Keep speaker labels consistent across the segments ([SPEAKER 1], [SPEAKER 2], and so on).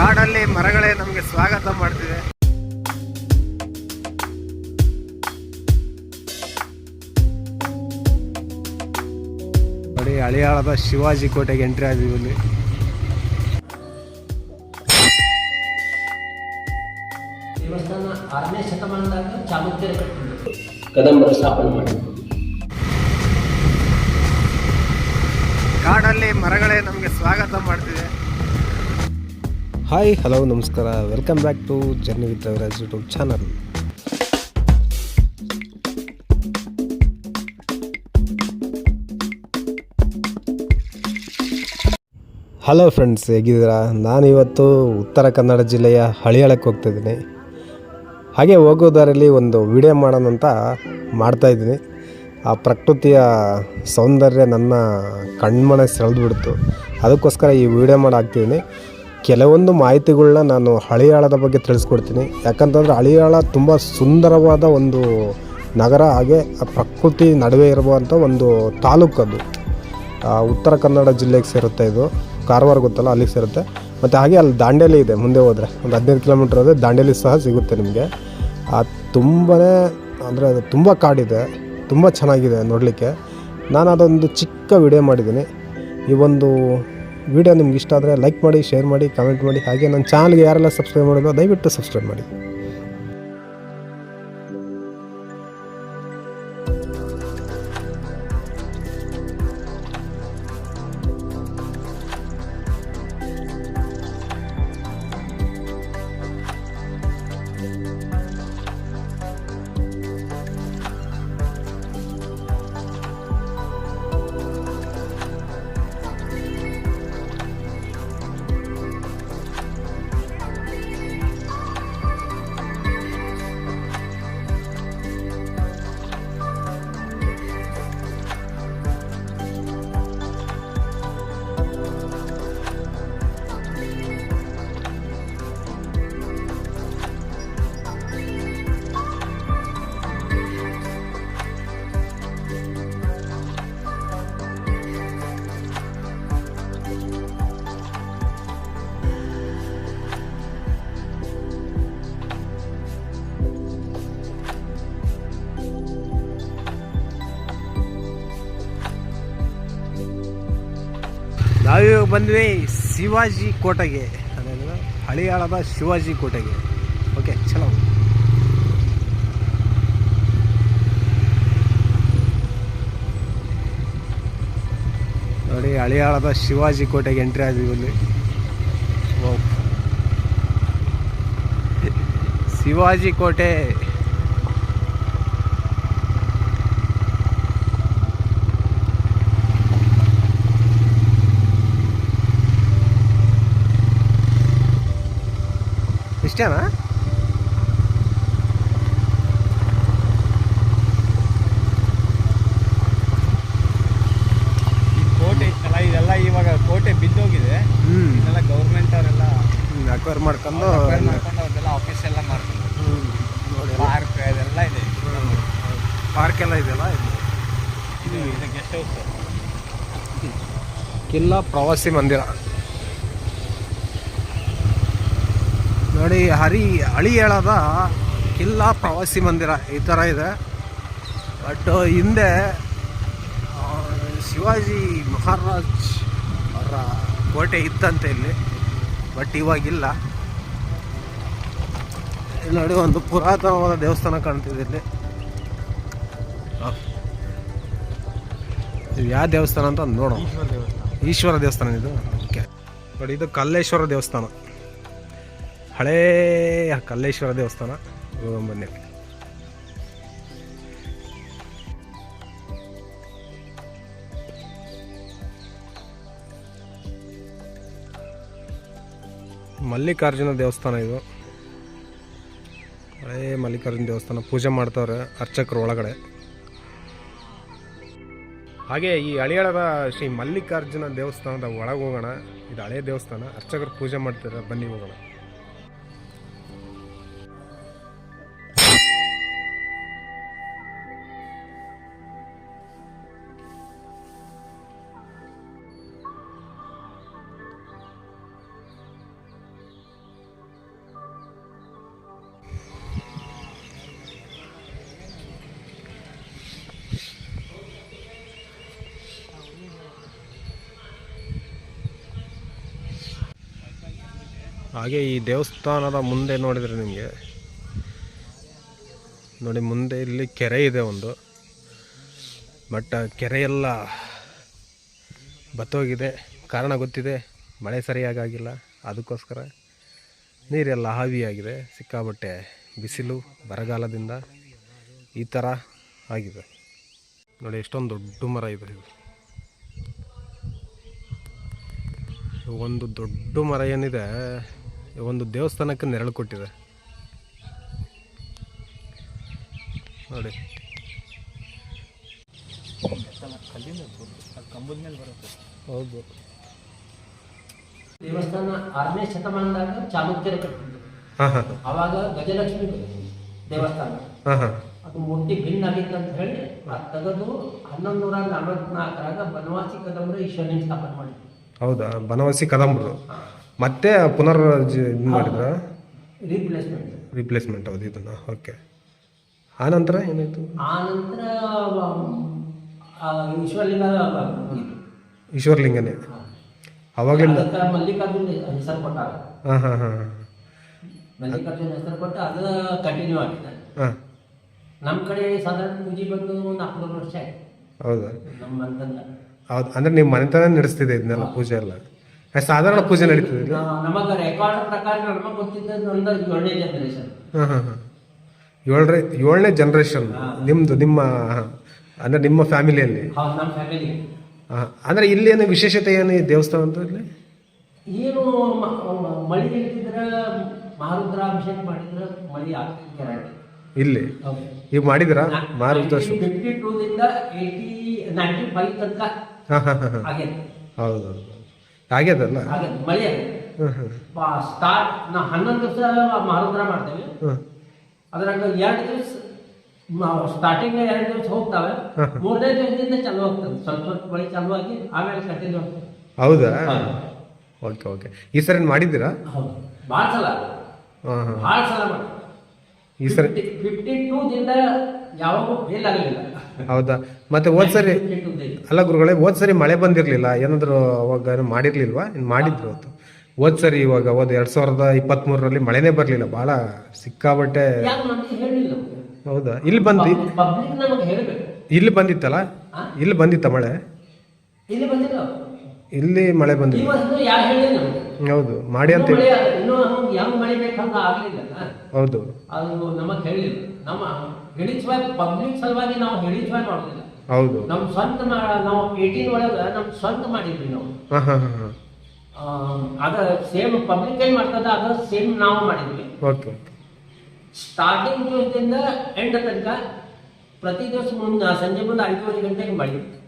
[SPEAKER 1] ಕಾಡಲ್ಲಿ ಮರಗಳೇ ನಮಗೆ ಸ್ವಾಗತ ಮಾಡ್ತಿದೆ. ನೋಡಿ ಹಳಿಯಾಳದ ಶಿವಾಜಿ ಕೋಟೆಗೆ ಎಂಟ್ರಿ ಆದ್ವಿ ಇಲ್ಲಿ.
[SPEAKER 2] ದೇವಸ್ಥಾನ ಆರನೇ ಶತಮಾನದಾಗ ಚಾಲುಕ್ಯರು ಕಟ್ಟಿದ್ರು. ಕದಂಬರು ಸ್ಥಾಪನೆ ಮಾಡಿದ್ರು.
[SPEAKER 1] ಕಾಡಲ್ಲಿ ಮರಗಳೇ ನಮಗೆ ಸ್ವಾಗತ ಮಾಡ್ತಿದೆ. ಹಾಯ್ ಹಲೋ ನಮಸ್ಕಾರ. Welcome back to journey with Raviraj YouTube channel hello friends ಹೇಗಿದ್ದೀರಾ? ನಾನು ಇವತ್ತು ಉತ್ತರ ಕನ್ನಡ ಜಿಲ್ಲೆಯ ಹಳಿಯಾಳಕ್ಕೆ ಹೋಗ್ತಿದ್ದೀನಿ ಹಾಗೆ ಹೋಗೋ ದಾರಿಯಲ್ಲಿ ಒಂದು ವಿಡಿಯೋ ಮಾಡೋಣ ಅಂತ ಮಾಡ್ತಾಯಿದ್ದೀನಿ ಆ ಪ್ರಕೃತಿಯ ಸೌಂದರ್ಯ ನನ್ನ ಕಣ್ಮನೆ ಸೆಳೆದ್ಬಿಡ್ತು. ಅದಕ್ಕೋಸ್ಕರ ಈ ವಿಡಿಯೋ ಮಾಡಿ ಹಾಕ್ತಿದ್ದೀನಿ ಕೆಲವೊಂದು ಮಾಹಿತಿಗಳನ್ನ ನಾನು ಹಳಿಯಾಳದ ಬಗ್ಗೆ ತಿಳಿಸ್ಕೊಡ್ತೀನಿ. ಯಾಕಂತಂದರೆ ಹಳಿಯಾಳ ತುಂಬ ಸುಂದರವಾದ ಒಂದು ನಗರ ಹಾಗೆ ಪ್ರಕೃತಿ ನಡುವೆ ಇರುವಂಥ ಒಂದು ತಾಲೂಕು ಅದು. ಆ, ಉತ್ತರ ಕನ್ನಡ ಜಿಲ್ಲೆಗೆ ಸೇರುತ್ತೆ ಇದು. ಕಾರವಾರ ಗೊತ್ತಲ್ಲ ಅಲ್ಲಿಗೆ ಸೇರುತ್ತೆ. ಮತ್ತು ಹಾಗೆ ಅಲ್ಲಿ ದಾಂಡೇಲಿ ಇದೆ ಮುಂದೆ ಹೋದರೆ. ಒಂದು ಹದಿನೈದು ಕಿಲೋಮೀಟ್ರ್ ಹೋದರೆ ದಾಂಡೇಲಿ ಸಹ ಸಿಗುತ್ತೆ ನಿಮಗೆ. ತುಂಬಾ ಅಂದರೆ ಅದು ತುಂಬ ಕಾಡಿದೆ ತುಂಬ ಚೆನ್ನಾಗಿದೆ ನೋಡಲಿಕ್ಕೆ. ನಾನು ಅದೊಂದು ಚಿಕ್ಕ ವಿಡಿಯೋ ಮಾಡಿದ್ದೀನಿ. ಈ ಒಂದು ವಿಡಿಯೋ ನಿಮ್ಗೆ ಇಷ್ಟ ಆದರೆ ಲೈಕ್ ಮಾಡಿ ಶೇರ್ ಮಾಡಿ ಕಮೆಂಟ್ ಮಾಡಿ. ಹಾಗೆ ನನ್ನ ಚಾನಲ್ಗೆ ಯಾರೆಲ್ಲ ಸಬ್ಸ್ಕ್ರೈಬ್ ಮಾಡಿದ್ರು ದಯವಿಟ್ಟು ಸಬ್ಸ್ಕ್ರೈಬ್ ಮಾಡಿ. ನಾವಿವಾಗ ಬಂದ್ವಿ ಶಿವಾಜಿ ಕೋಟೆಗೆ. ಅದೇನು ಹಳಿಯಾಳದ ಶಿವಾಜಿ ಕೋಟೆಗೆ. ಓಕೆ, ಚಲೋ. ನೋಡಿ, ಹಳಿಯಾಳದ ಶಿವಾಜಿ ಕೋಟೆಗೆ ಎಂಟ್ರಿ ಆದ್ವಿ ಇಲ್ಲಿ. ಶಿವಾಜಿ ಕೋಟೆ ಇಷ್ಟೇನಾ?
[SPEAKER 3] ಈ ಕೋಟೆ ಇತ್ತಲ್ಲ ಇದೆಲ್ಲ ಇವಾಗ ಕೋಟೆ ಬಿದ್ದೋಗಿದೆ. ಇದೆಲ್ಲ ಗೌರ್ಮೆಂಟ್ ಅವರೆಲ್ಲ
[SPEAKER 1] ಅಕ್ವೈರ್ ಮಾಡ್ಕೊಂಡು
[SPEAKER 3] acquire ಮಾಡ್ಕೊಂಡು ಅವ್ರದ್ದೆಲ್ಲ ಆಫೀಸ್ ಎಲ್ಲ ಮಾಡ್ಕೊಂಡು ಪಾರ್ಕ್ ಇದೆಲ್ಲ ಇದೆ.
[SPEAKER 1] ಪಾರ್ಕ್ ಎಲ್ಲ ಇದೆಯಲ್ಲ ಇದು
[SPEAKER 3] ಇದು ಇದು ಗೆಸ್ಟ್ ಹೌಸ್
[SPEAKER 1] ಕಿಲ್ಲ ಪ್ರವಾಸಿ ಮಂದಿರ. ನೋಡಿ ಹರಿ ಹಳಿಯಾಳದ ಕಿಲ್ಲ ಪ್ರವಾಸಿ ಮಂದಿರ ಈ ಥರ ಇದೆ. ಬಟ್ ಹಿಂದೆ ಶಿವಾಜಿ ಮಹಾರಾಜ್ ಅವರ ಕೋಟೆ ಇತ್ತಂತೆ ಇಲ್ಲಿ ಬಟ್ ಇವಾಗಿಲ್ಲ. ಇಲ್ಲಿ ನೋಡಿ ಒಂದು ಪುರಾತನವಾದ ದೇವಸ್ಥಾನ ಕಾಣ್ತಿದೆ ಇಲ್ಲಿ. ಇದು ಯಾವ ದೇವಸ್ಥಾನ ಅಂತ ನೋಡೋಣ.
[SPEAKER 3] ಈಶ್ವರ ದೇವಸ್ಥಾನ.
[SPEAKER 1] ಈಶ್ವರ ದೇವಸ್ಥಾನ ಇದು? ಓಕೆ ನೋಡಿ ಇದು ಕಲ್ಲೇಶ್ವರ ದೇವಸ್ಥಾನ. ಹಳೇ ಕಲ್ಲೇಶ್ವರ ದೇವಸ್ಥಾನ ಬನ್ನಿ ಮಲ್ಲಿಕಾರ್ಜುನ ದೇವಸ್ಥಾನ ಇದು. ಹಳೇ ಮಲ್ಲಿಕಾರ್ಜುನ ದೇವಸ್ಥಾನ, ಪೂಜೆ ಮಾಡ್ತಾವ್ರೆ ಅರ್ಚಕರು ಒಳಗಡೆ. ಹಾಗೆ ಈ ಹಳಿಯಾಳದ ಶ್ರೀ ಮಲ್ಲಿಕಾರ್ಜುನ ದೇವಸ್ಥಾನದ ಒಳಗೆ ಹೋಗೋಣ. ಇದು ಹಳೆ ದೇವಸ್ಥಾನ, ಅರ್ಚಕರು ಪೂಜೆ ಮಾಡ್ತಾರೆ ಬನ್ನಿ ಹೋಗೋಣ. ಹಾಗೆ ಈ ದೇವಸ್ಥಾನದ ಮುಂದೆ ನೋಡಿದರೆ ನಿಮಗೆ, ನೋಡಿ ಮುಂದೆ ಇಲ್ಲಿ ಕೆರೆ ಇದೆ ಒಂದು, ಬಟ್ ಕೆರೆಯೆಲ್ಲ ಬತ್ತೋಗಿದೆ. ಕಾರಣ ಗೊತ್ತಿದೆ, ಮಳೆ ಸರಿಯಾಗಿಲ್ಲ ಅದಕ್ಕೋಸ್ಕರ ನೀರೆಲ್ಲ ಹಾವಿಯಾಗಿದೆ ಸಿಕ್ಕಾಬಟ್ಟೆ ಬಿಸಿಲು ಬರಗಾಲದಿಂದ ಈ ಥರ ಆಗಿದೆ. ನೋಡಿ ಎಷ್ಟೊಂದು ದೊಡ್ಡ ಮರ ಇದೆ ಇದು. ಒಂದು ದೊಡ್ಡ ಮರ ಏನಿದೆ ಒಂದು ದೇವಸ್ಥಾನಕ್ಕೆ ನೆರಳು ಕೊಟ್ಟಿದೆ. ನೋಡಿ. ಹೌದು.
[SPEAKER 2] ದೇವಸ್ಥಾನ ಆರನೇ ಶತಮಾನದಾಗ ಚಾಲುಕ್ಯರು
[SPEAKER 1] ಕಟ್ಟಿದ್ರು
[SPEAKER 2] ಅವಾಗ ಗಜಲಕ್ಷ್ಮಿ ದೇವಸ್ಥಾನ. ಅದು ಮುಟ್ಟಿ ಭಿನ್ನ ಆಗಿತ್ತು ಅಂತ ಹೇಳಿ ಅದ್ ತೆಗೆದು ಹನ್ನೊಂದು ನೂರ ನಲವತ್ನಾಲ್ಕರಾಗ ಬನವಾಸಿ ಕದಂಬರು ಈಶ್ವರನ ಸ್ಥಾಪನೆ ಮಾಡಿದ್ರು.
[SPEAKER 1] ಹೌದಾ? ಬನವಾಸಿ ಕದಂಬರು. ಮತ್ತೆ ಪುನರ್ ಇದು ಮಾಡಿದ್ರ?
[SPEAKER 2] ರೀಪ್ಲೇಸ್ಮೆಂಟ್
[SPEAKER 1] ರಿಪ್ಲೇಸ್ಮೆಂಟ್ ಹೌದು ಇದನ್ನ ಓಕೆ ಆನಂತರ ಏನಾಯ್ತು ಏನಾಯಿತು?
[SPEAKER 2] ಆ ನಂತರ ಈಶ್ವರಲಿಂಗ.
[SPEAKER 1] ಈಶ್ವರಲಿಂಗನೇ. ಅವಾಗಲಿಂದ?
[SPEAKER 2] ಅದಕ್ಕೆ ಮಲ್ಲಿಕಾರ್ಜುನ ಹೆಸರು ಕೊಟ್ಟಾರ
[SPEAKER 1] ಹಾಂ ಹಾಂ ಹಾಂ
[SPEAKER 2] ಮಲ್ಲಿಕಾರ್ಜುನ ಹೆಸರು ಕೊಟ್ಟು ಅದು ಕಂಟಿನ್ಯೂ ಆಗಿದೆ
[SPEAKER 1] ಹಾಂ.
[SPEAKER 2] ನಮ್ಮ ಕಡೆ ಸಾಧಾರಣ ಪೂಜೆ ಬಂದು ನಾಲ್ಕುನೂರು ವರ್ಷ ಆಯ್ತು.
[SPEAKER 1] ಹೌದಾ?
[SPEAKER 2] ನಮ್ಮ ಮನೆತನ
[SPEAKER 1] ಹೌದು ಅಂದ್ರೆ ನಿಮ್ಮ ಮನೆತನ ನಡೆಸ್ತಿದೆ ಇದನ್ನೆಲ್ಲ ಪೂಜೆ ಎಲ್ಲ. ಸಾಧಾರಣ ಪೂಜೆ ನಡೀತದೆ ಇಲ್ಲಿ.
[SPEAKER 2] ನಮಗೆ ರೆಕಾರ್ಡ್ ಪ್ರಕಾರ ನಮಗೆ ಗೊತ್ತಿದ್ದದ್ದು ಒಂದು ಏಳನೇ ಜನರೇಷನ್
[SPEAKER 1] ಹಾಂ ಹಾಂ ಹಾಂ. ಏಳನೇ ಏಳನೇ ಜನ್ರೇಷನ್ ನಿಮ್ಮದು ನಿಮ್ಮ ಅಂದರೆ ನಿಮ್ಮ ಫ್ಯಾಮಿಲಿಯಲ್ಲಿ?
[SPEAKER 2] ನಮ್ಮ ಫ್ಯಾಮಿಲಿ
[SPEAKER 1] ಹಾಂ ಅಂದರೆ ಇಲ್ಲಿ ಏನು ವಿಶೇಷತೆ ಏನು ಈ ದೇವಸ್ಥಾನದಲ್ಲಿ
[SPEAKER 2] ಏನು ಮ- ಮ- ಮಳಿ ಇರ್ತಿದ್ರೆ ಮಹಾರುದ್ರಾಭಿಷೇಕ ಮಾಡಿದ್ರೆ ಮಳಿ ಆಗ್ತಿತ್ತು
[SPEAKER 1] ಇಲ್ಲಿ? ಈಗ ಮಾಡಿದ್ರಾ? ಮಾರುದ್ರ
[SPEAKER 2] ಫಿಫ್ಟಿ ಟೂದಿಂದ ಏಯ್ಟಿ ನೈಂಟಿ ಫೈವ್ ತನಕ
[SPEAKER 1] ಹಾಂ ಹಾಂ ಹಾಂ ಹಾಂ. ಹೌದು ಹೌದು ಆಗ್ಯದಲ್ಲ
[SPEAKER 2] ಆಗೈತೆ ಮಳಿ ಸ್ಟಾರ್ಟ್ ನಾವು ಹನ್ನೊಂದು ದಿವಸ ಮಹಾರುದ್ರ ಮಾಡ್ತೇವೆ. ಅದ್ರಾಗ ಎರಡು ದಿವಸ ಸ್ಟಾರ್ಟಿಂಗ್ ಎರಡು ದಿವಸ ಹೋಗ್ತಾವೆ. ಮೂರನೇ ದಿವಸದಿಂದ ಚಾಲು ಆಗ್ತದೆ. ಸ್ವಲ್ಪ ಸ್ವಲ್ಪ ಮಳೆ ಚಾಲು ಆಗಿ ಆಮೇಲೆ ಆಗ್ತದೆ
[SPEAKER 1] ಹೌದಾ? Okay okay. ಈ ಸರಿ ಮಾಡಿದ್ದೀರಾ?
[SPEAKER 2] ಹೌದು. ಭಾಳ ಸಲ ಭಾಳ ಸಲ ಮಾಡಿ
[SPEAKER 1] ಈ ಸರಿ
[SPEAKER 2] ಫಿಫ್ಟಿ ಟೂ ದಿಂದ ಯಾವಾಗೂ ಫೇಲ್ ಆಗಲಿಲ್ಲ
[SPEAKER 1] ಹೌದಾ? ಮತ್ತೆ ಹೋದ್ ಸರಿ
[SPEAKER 2] ಫಿಫ್ಟಿ ಟೂ ದಿಂದ
[SPEAKER 1] ಅಲ್ಲ ಗುರುಗಳೇ ಹೋದ್ ಸರಿ ಮಳೆ ಬಂದಿರಲಿಲ್ಲ ಏನಾದರೂ ಅವಾಗ ಏನು ಮಾಡಿರ್ಲಿಲ್ವಾ? ಇನ್ನು ಮಾಡಿದ್ರು ಅವತ್ತು. ಹೋದ್ ಸರಿ ಇವಾಗ ಹೋದ ಎರಡ್ ಸಾವಿರದ ಇಪ್ಪತ್ತ್ಮೂರರಲ್ಲಿ ಮಳೆನೇ ಬರಲಿಲ್ಲ ಭಾಳ ಸಿಕ್ಕಾಬಟ್ಟೆ ಹೌದಾ? ಇಲ್ಲಿ ಬಂದಿ ಇಲ್ಲಿ ಬಂದಿತ್ತಲ್ಲ? ಇಲ್ಲಿ ಬಂದಿತ್ತ ಮಳೆ?
[SPEAKER 2] ಇಲ್ಲಿ ಬಂದಿಲ್ಲ.
[SPEAKER 1] ಇಲ್ಲಿ ಮಳೆ ಬಂದಿದೆ.
[SPEAKER 2] ಇವತ್ತು ಯಾರು ಹೇಳಿಲ್ಲ ನಮಗೆ?
[SPEAKER 1] ಹೌದು ಮಾಡಿ ಅಂತ
[SPEAKER 2] ಇನ್ನೂ ಮಳೆ ಇನ್ನೂ ನಮ್ಗೆ ಹೆಂಗ್ ಮಳೆ ಬೇಕಂತ ಆಗ್ಲಿಲ್ಲ.
[SPEAKER 1] ಹೌದು.
[SPEAKER 2] ಅದು ನಮಗ್ ಹೇಳಿಲ್ಲ. ನಮ್ಮ ಹೇಳಿಸುವಾಗ ಪಬ್ಲಿಕ್ ಸಲುವಾಗಿ ನಾವು ಹೇಳಿಸುವಾಗ ಮಾಡೋದಿಲ್ಲ.
[SPEAKER 1] ಹೌದು.
[SPEAKER 2] ನಮ್ಮ ಸ್ವಂತ ಮಾ- ನಾವು ಏಯ್ಟೀನ್ ಒಳಗ ನಮ್ ಸ್ವಂತ ಮಾಡಿದ್ವಿ ನಾವು.
[SPEAKER 1] ಹಾಂ ಹಾಂ ಹಾಂ ಹಾಂ.
[SPEAKER 2] ಆ, ಅದ ಸೇಮ್ ಪಬ್ಲಿಕ್ ಏನ್ ಮಾಡ್ತದ ಅದ ಸೇಮ್ ನಾವು ಮಾಡಿದ್ವಿ.
[SPEAKER 1] ಓಕೆ.
[SPEAKER 2] ಸ್ಟಾರ್ಟಿಂಗ್ ದಿವಸದಿಂದ ಎಂಡ್ ತನಕ ಪ್ರತಿ ದಿವಸ ಮುಂದೆ ಸಂಜೆ ಮುಂದೆ ಐದೂವರೆ ಗಂಟೆಗೆ ಮಾಡಿ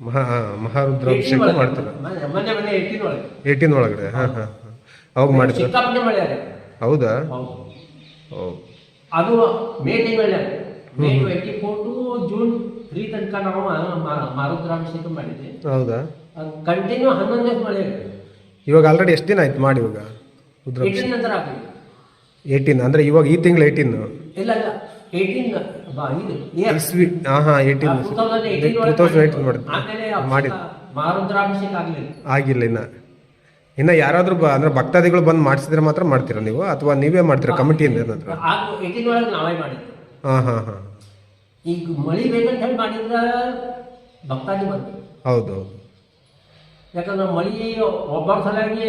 [SPEAKER 1] ಮಹಾ ಮಹಾರುದ್ರಾಭಿಷೇಕ ಮಾಡ್ತಾರೆ.
[SPEAKER 2] ಮೊನ್ನೆ ಮೊನ್ನೆ ಏಯ್ಟೀನ್ ಒಳಗೆ.
[SPEAKER 1] ಏಯ್ಟೀನ್ ಒಳಗಡೆ ಹಾಂ ಹಾಂ ಹಾಂ. ಅವಾಗ ಮಾಡಿದ್ರು.
[SPEAKER 2] ಸಿಕ್ಕಾಪಟ್ಟೆ ಮಳೆ ಆಗಿದೆ
[SPEAKER 1] ಹೌದಾ?
[SPEAKER 2] ಹೌದು.
[SPEAKER 1] ಓ.
[SPEAKER 2] ಅದು ಮೇ ತಿಂಗಳಲ್ಲಿ May twenty four to June three ತನಕ ನಾವು ಮಾರುದ್ರಾಭಿಷೇಕ ಮಾಡಿದ್ವಿ.
[SPEAKER 1] ಹೌದಾ?
[SPEAKER 2] ಕಂಟಿನ್ಯೂ ಹನ್ನೊಂದು ದಿವಸ ಮಳೆ ಆಗಿದೆ
[SPEAKER 1] ಇವಾಗ ಆಲ್ರೆಡಿ ಎಷ್ಟು ದಿನ ಆಯ್ತು ಮಾಡಿ ಇವಾಗ?
[SPEAKER 2] ಏಯ್ಟೀನ್ ನಂತರ
[SPEAKER 1] ಏಯ್ಟೀನ್ ಅಂದರೆ ಇವಾಗ ಈ ತಿಂಗಳು ಏಯ್ಟೀನ್.
[SPEAKER 2] ಇಲ್ಲ ಇಲ್ಲ. ಆಗಲಿಲ್ಲ.
[SPEAKER 1] ಆಗಿಲ್ಲ ಇನ್ನ. ಇನ್ನ ಯಾರಾದರೂ ಅಂದ್ರೆ ಭಕ್ತಾದಿಗಳು ಬಂದು ಮಾಡಿಸಿದ್ರೆ ಮಾತ್ರ ಮಾಡ್ತೀರಾ ನೀವು? ಅಥವಾ ನೀವೇ ಮಾಡ್ತೀರಾ? ಕಮಿಟಿಯಿಂದ ಏನಾದ್ರು?
[SPEAKER 2] ನಾವೇ ಮಾಡಿದ್ವಿ
[SPEAKER 1] ಹಾಂ ಹಾಂ ಹಾಂ
[SPEAKER 2] ಈಗ ಮಳಿ ಬೇಕಂತ ಹೇಳಿ ಮಾಡಿದ್ರ ಭಕ್ತಾದಿ ಬಂದ್ರು.
[SPEAKER 1] ಹೌದು ಹೌದು.
[SPEAKER 2] ಯಾಕಂದ್ರೆ ಮಳಿ ಒಬ್ಬರ ಸಲುವಾಗಿ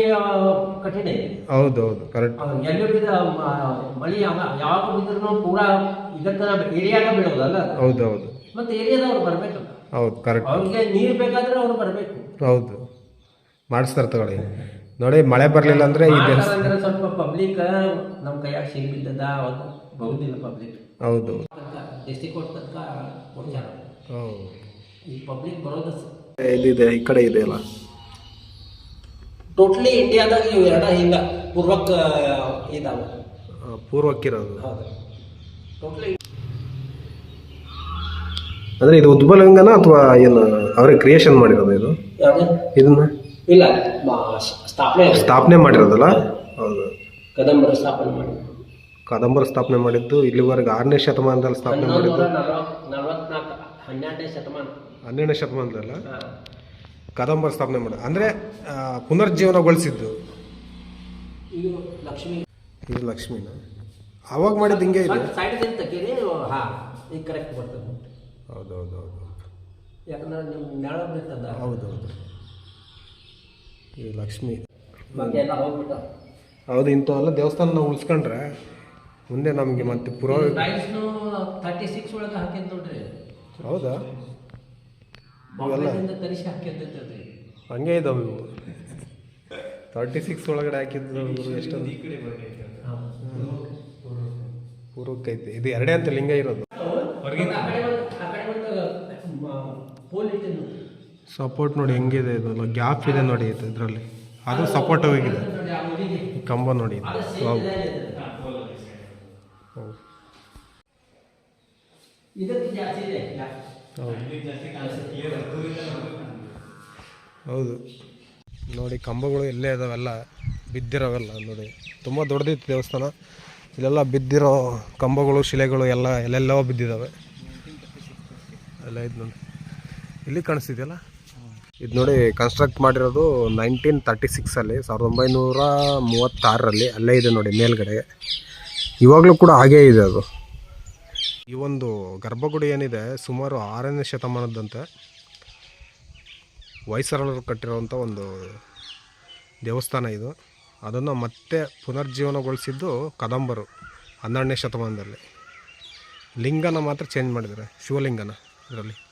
[SPEAKER 2] ಕಠಿಣ. ಇದೆ
[SPEAKER 1] ಹೌದು ಹೌದು ಕರೆಕ್ಟ್
[SPEAKER 2] ಎಲ್ಲಿ ಬಿದ್ದ ಮಳಿ ಯಾವ- ಯಾವಾಗ ಬಿದ್ರೂ ಪೂರಾ ಇದಕ್ಕ ಏರಿಯಾಗ ಬೀಳೋದಲ್ಲ
[SPEAKER 1] ಹೌದು ಹೌದು
[SPEAKER 2] ಮತ್ತೆ ಏರಿಯಾದವ್ರು ಬರಬೇಕು.
[SPEAKER 1] ಹೌದು ಕರೆಕ್ಟ್
[SPEAKER 2] ಅವ್ರಿಗೆ ನೀರು ಬೇಕಾದ್ರೆ ಅವ್ರು ಬರಬೇಕು.
[SPEAKER 1] ಹೌದು. ಮಾಡಿಸ್ತಾರೆ ತಗೊಳ್ಳಿ. ನೋಡಿ ಮಳೆ ಬರಲಿಲ್ಲ ಅಂದರೆ ಈ ದೇವಸ್ಥಾನ
[SPEAKER 2] ಅಂದ್ರೆ ಸ್ವಲ್ಪ ಪಬ್ಲಿಕ್ ನಮ್ಮ ಕೈಯಾಗ ಸಿಗ್ ಬಿದ್ದದ ಅವಾಗ ಬರುದಿಲ್ಲ ಪಬ್ಲಿಕ್
[SPEAKER 1] ಹೌದು.
[SPEAKER 2] ಡಿಸ್ಟಿಕ್ ಕೋರ್ಟ್ ತನಕ ಕೊಡ್ತಾರ. ಈ ಪಬ್ಲಿಕ್ ಬರೋದು
[SPEAKER 1] ಎಲ್ಲಿದೆ? ಈ ಕಡೆ ಇದೆ ಅಲ್ಲ
[SPEAKER 2] ಟೋಟ್ಲಿ ಇಂಡಿಯಾದಾಗ ಇವು ಎರಡ ಹಿಂಗ ಪೂರ್ವಕ್ಕೆ ಇದಾವ.
[SPEAKER 1] ಪೂರ್ವಕ್ಕಿರೋದು.
[SPEAKER 2] ಹೌದು. ಟೋಟ್ಲಿ
[SPEAKER 1] ಅಂದರೆ ಇದು ಉದ್ಬಲಂಗನ ಅಥವಾ ಏನು ಅವರೇ ಕ್ರಿಯೇಷನ್ ಮಾಡಿರೋದು ಇದು?
[SPEAKER 2] ಯಾವ್ದು?
[SPEAKER 1] ಇದನ್ನ?
[SPEAKER 2] ಇಲ್ಲ ಮ- ಸ್ಥಾಪನೆ.
[SPEAKER 1] ಸ್ಥಾಪನೆ ಮಾಡಿರೋದಲ್ಲ? ಹೌದು.
[SPEAKER 2] ಕದಂಬರ ಸ್ಥಾಪನೆ ಮಾಡಿ
[SPEAKER 1] ಕದಂಬರ ಸ್ಥಾಪನೆ ಮಾಡಿದ್ದು ಇಲ್ಲಿವರೆಗೆ ಆರನೇ ಶತಮಾನದಲ್ಲಿ ಸ್ಥಾಪನೆ
[SPEAKER 2] ಹನ್ನೊಂದು
[SPEAKER 1] ಮಾಡಿದ್ದು
[SPEAKER 2] ನಲವತ್ನಾಲ್ಕು ಹನ್ನೆರಡನೇ ಶತಮಾನ.
[SPEAKER 1] ಹನ್ನೆರಡನೇ ಶತಮಾನದಲ್ಲ?
[SPEAKER 2] ಹಾ.
[SPEAKER 1] ಕಾದಂಬರ ಸ್ಥಾಪನೆ ಮಾಡಿ ಅಂದರೆ ಪುನರ್ಜೀವನಗೊಳಿಸಿದ್ದು.
[SPEAKER 2] ಇದು ಲಕ್ಷ್ಮಿ.
[SPEAKER 1] ಇದು ಲಕ್ಷ್ಮಿನ? ಅವಾಗ ಮಾಡಿದ್ದು ಹಿಂಗೆ ಇದೆ.
[SPEAKER 2] ಕರೆಕ್ಟ್ ಬರ್ತದೆ
[SPEAKER 1] ಹೌದು ಹೌದು ಹೌದು
[SPEAKER 2] ಯಾಕಂದ್ರೆ ನೀವು
[SPEAKER 1] ಹೌದು ಹೌದು ಇದು ಲಕ್ಷ್ಮಿ. ಹೌದು ಇಂಥವೆಲ್ಲ ದೇವಸ್ಥಾನ ನಾವು ಉಳಿಸ್ಕೊಂಡ್ರೆ ಮುಂದೆ ನಮಗೆ ಮತ್ತೆ
[SPEAKER 2] ಪುರೋಹಿತ
[SPEAKER 1] ಹೌದಾ?
[SPEAKER 2] ಬಾಂಬೆದಿಂದ ತರಿಸಿ ಹಾಕಿರ್ತೈತೆ
[SPEAKER 1] ಹಂಗೆ ಇದಾವೆ ಇವು. ತರ್ಟಿ ಸಿಕ್ಸ್ ಒಳಗಡೆ ಹಾಕಿದ್ರು ಎಷ್ಟೊಂದು ಪೂರ್ವಕ್ಕೈತೆ ಇದು ಎರಡೇ ಅಂತ ಲಿಂಗ ಇರೋದು. ಸಪೋರ್ಟ್ ನೋಡಿ. ಹೆಂಗಿದೆ ಇದು. ಗ್ಯಾಪ್ ಇದೆ ನೋಡಿ ಇದು ಇದರಲ್ಲಿ. ಅದು ಸಪೋರ್ಟ್ ಹೋಗಿದೆ. ಕಂಬ ನೋಡಿ ವಾವ್.
[SPEAKER 2] ಇದಕ್ಕೆ ಜಾಸ್ತಿ ಇದೆ
[SPEAKER 1] ಹೌದು. ನೋಡಿ, ಕಂಬಗಳು ಎಲ್ಲೇ ಇದಾವೆಲ್ಲ, ಬಿದ್ದಿರೋವೆಲ್ಲ ನೋಡಿ. ತುಂಬ ದೊಡ್ಡದಿತ್ತು ದೇವಸ್ಥಾನ. ಇಲ್ಲೆಲ್ಲ ಬಿದ್ದಿರೋ ಕಂಬಗಳು, ಶಿಲೆಗಳು ಎಲ್ಲ ಎಲ್ಲೆಲ್ಲವೋ ಬಿದ್ದಿದ್ದಾವೆ ಎಲ್ಲ ಇದು ನೋಡಿ. ಇಲ್ಲಿ ಕಾಣಿಸ್ತಿದೆಯಲ್ಲ? ಇದು ನೋಡಿ ಕನ್ಸ್ಟ್ರಕ್ಟ್ ಮಾಡಿರೋದು ನೈನ್ಟೀನ್ ತರ್ಟಿ ಸಿಕ್ಸಲ್ಲಿ ಸಾವಿರದ ಒಂಬೈನೂರ ಮೂವತ್ತಾರರಲ್ಲಿ. ಅಲ್ಲೇ ಇದೆ ನೋಡಿ, ಮೇಲ್ಗಡೆ. ಇವಾಗಲೂ ಕೂಡ ಹಾಗೇ ಇದೆ ಅದು. ಈ ಒಂದು ಗರ್ಭಗುಡಿ ಏನಿದೆ, ಸುಮಾರು ಆರನೇ ಶತಮಾನದಂತೆ ಹೊಯ್ಸಳರು ಕಟ್ಟಿರುವಂಥ ಒಂದು ದೇವಸ್ಥಾನ ಇದು. ಅದನ್ನು ಮತ್ತೆ ಪುನರ್ಜೀವನಗೊಳಿಸಿದ್ದು ಕದಂಬರು ಹನ್ನೆರಡನೇ ಶತಮಾನದಲ್ಲಿ. ಲಿಂಗನ ಮಾತ್ರ ಚೇಂಜ್ ಮಾಡಿದ್ದಾರೆ, ಶಿವಲಿಂಗನ ಇದರಲ್ಲಿ.